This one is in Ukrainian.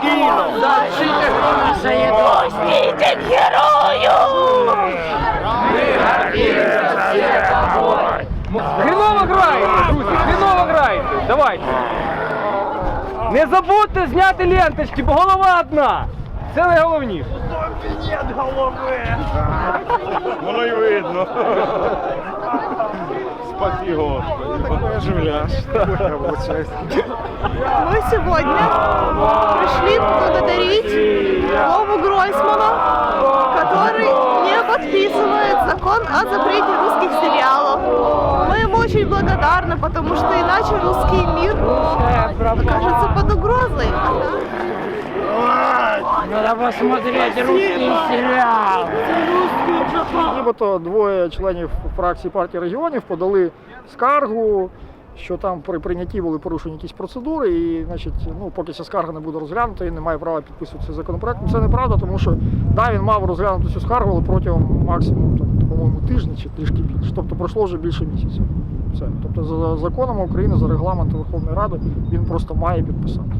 Спокійно! Світять герою! Ми гардіємося за тобою! Хріново граєте, друзі, хріново граємо. Давайте! Не забудьте зняти ленточки, бо голова одна! Це найголовніше! Зомбі нет голови! Воно й видно! Спасі Господи! Оживляш. Мы сегодня пришли благодарить Вову Гройсмана, который не подписывает закон о запрете русских сериалов. Мы ему очень благодарны, потому что иначе русский мир окажется под угрозой. Надо посмотреть русский сериал. Нібито двоє членів фракції партії регіонів подали скаргу, що там при прийнятті були порушені якісь процедури, і значить, ну, поки ця скарга не буде розглянута, він не має права підписувати цей законопроект. Це неправда, тому що да, він мав розглянути цю скаргу, але протягом максимум, по-моєму, тижня чи трішки більше. Тобто пройшло вже більше місяця. Все. Тобто за законом України, за регламентом Верховної Ради він просто має підписати.